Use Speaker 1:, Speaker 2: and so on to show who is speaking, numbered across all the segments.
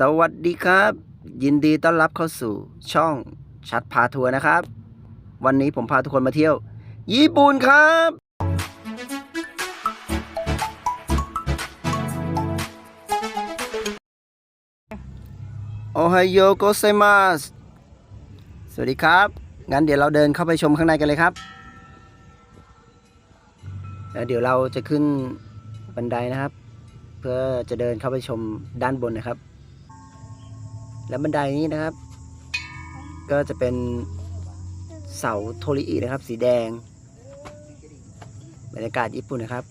Speaker 1: สวัสดีครับ ยินดีต้อนรับเข้าสู่ช่องชัดพาทัวร์นะครับ วันนี้ผมพาทุกคนมาเที่ยว ญี่ปุ่นครับ โอไฮโอโกเซมาสสวัสดีครับ งั้นเดี๋ยวเราเดินเข้าไปชมข้างในกันเลยครับ เดี๋ยวเราจะขึ้นบันไดนะครับ เพื่อจะเดินเข้าไปชมด้านบนนะครับ และบันไดนี้นะครับ ก็จะเป็นเสาโทริอินะครับ สีแดง บรรยากาศญี่ปุ่นนะครับ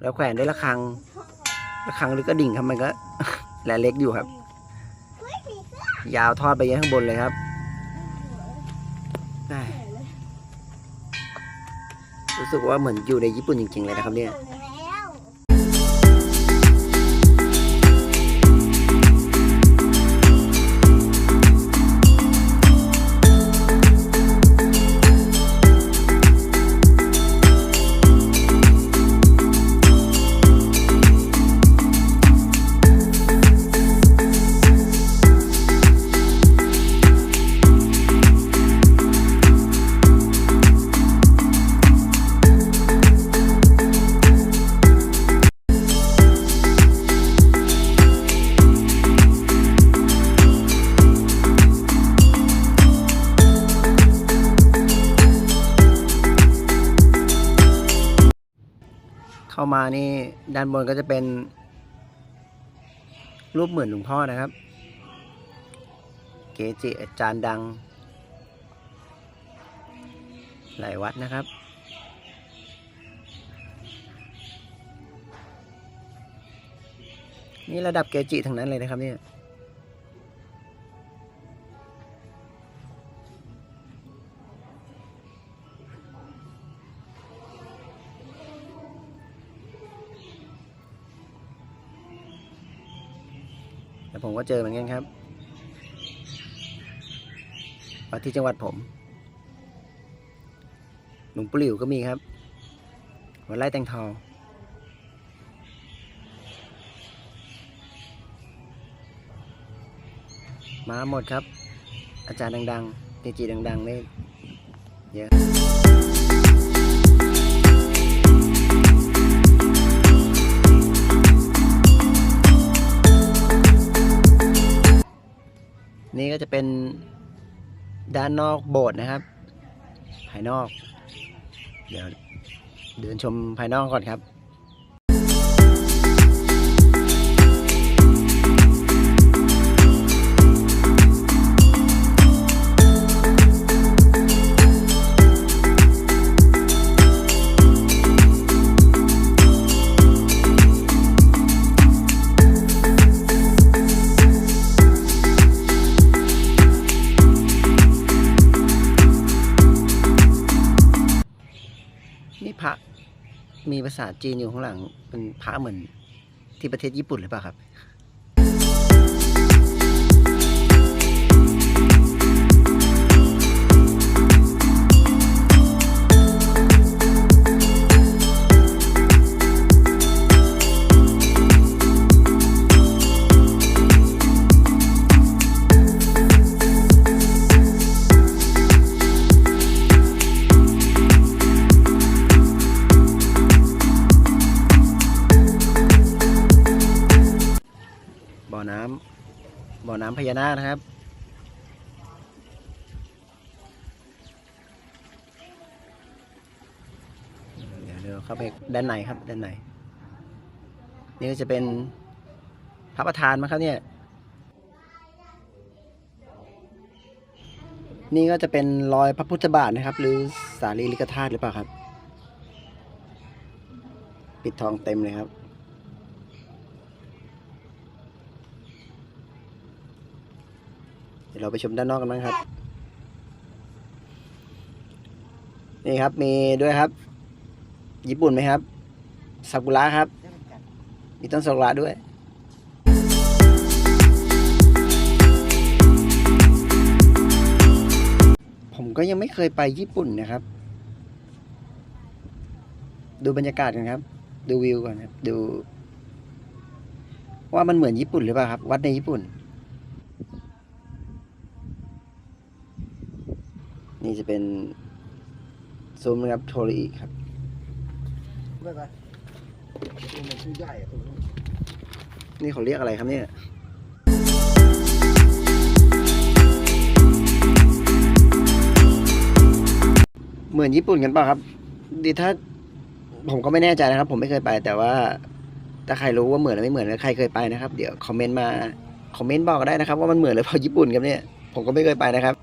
Speaker 1: แล้วแขวนด้วยระฆังระฆังหรือกระดิ่งครับมันก็แหลเล็กอยู่ครับ ยาวทอดไปยันข้างบนเลยครับรู้สึกว่าเหมือนอยู่ในญี่ปุ่นจริงๆเลยนะครับเนี่ย เข้ามานี่ด้านบนก็จะเป็น รูปเหมือนหลวงพ่อนะครับ เกจิอาจารย์ดัง หลายวัดนะครับ นี่ระดับเกจิทั้งนั้นเลยนะครับเนี่ย แต่ผมก็เจอเหมือนกันครับวัดที่จังหวัดผม หลวงปู่หลิวก็มีครับ วัดไร่แตงทองมาหมดครับ อาจารย์ดังๆเกจิดังๆนี่เยอะ นี้ก็จะเป็นด้านนอกโบสถ์นะครับ ภายนอก เดี๋ยวเดินชมภายนอกก่อนครับ นี่พระมีภาษาจีนอยู่ข้างหลังเป็นพระเหมือนที่ประเทศญี่ปุ่นหรือเปล่าครับ น้ำบ่อน้ำพญานาคนะครับ เดี๋ยวเราเข้าไปด้านในครับด้านในนี่ก็จะเป็นพระประธานมั้งครับเนี่ย นี่ก็จะเป็นรอยพระพุทธบาทนะครับ หรือสารีริกธาตุหรือเปล่าครับ ปิดทองเต็มเลยครับ เดี๋ ยวเราไปชมด้านนอกกันบ้างครับ นี่ครับมีด้วยครับ ญี่ปุ่นไหมครับซากุระครับ มีต้นซากุระด้วยผมก็ยังไม่เคยไปญี่ปุ่นนะครับ ดูบรรยากาศกันครับ ดูวิวก่อนครับ ดู ว่ามันเหมือนญี่ปุ่นหรือเปล่าครับ วัดในญี่ปุ่น นี่จะเป็นซุ้มนะครับโทริอิครับ
Speaker 2: ไม่ไปมันชื่อใหญ่อะตรงนี้
Speaker 1: นี่เขาเรียกอะไรครับเนี่ยเหมือนญี่ปุ่นกันเปล่าครับ ดีถ้าผมก็ไม่แน่ใจนะครับ ผมไม่เคยไป แต่ว่าถ้าใครรู้ว่าเหมือนหรือไม่เหมือนหรือใครเคยไปนะครับ เดี๋ยวคอมเมนต์มาคอมเมนต์บอกก็ได้นะครับ ว่ามันเหมือนหรือเปล่าญี่ปุ่นครับเนี่ยผมก็ไม่เคยไปนะครับ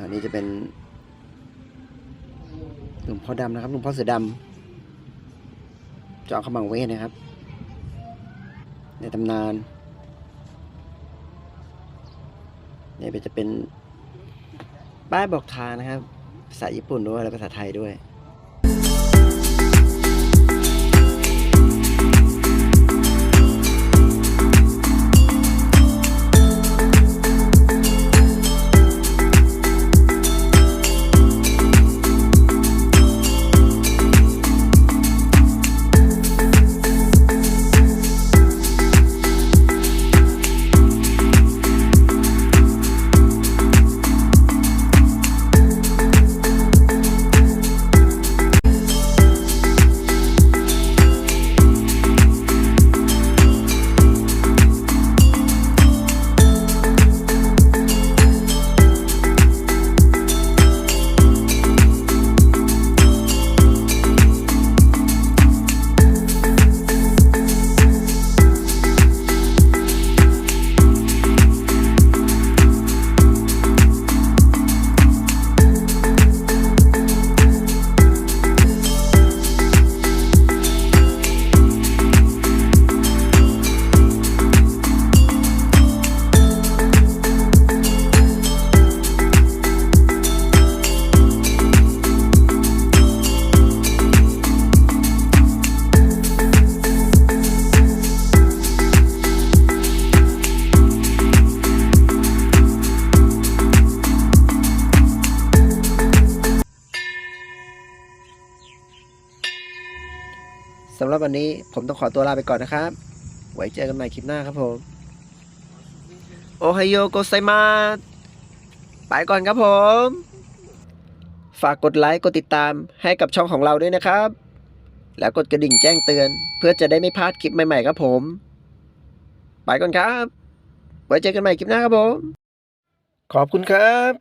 Speaker 1: อันนี้จะเป็นหลวงพ่อดำนะครับหลวงพ่อเสือดำจาะขมังเวทนะครับ ในตำนานนี่จะเป็นป้ายบอกทางนะครับ ภาษาญี่ปุ่นด้วยและภาษาไทยด้วย สำหรับวันนี้ผมต้องขอตัวลาไปก่อนนะครับ ไว้เจอกันใหม่คลิปหน้าครับผม โอไฮโยโกไซมาไปก่อนครับผม ฝากกดไลค์ กดติดตามให้กับช่องของเราด้วยนะครับ แล้วกดกระดิ่งแจ้งเตือน เพื่อจะได้ไม่พลาดคลิปใหม่ๆครับผม ไปก่อนครับ ไว้เจอกันใหม่คลิปหน้าครับผม ขอบคุณครับ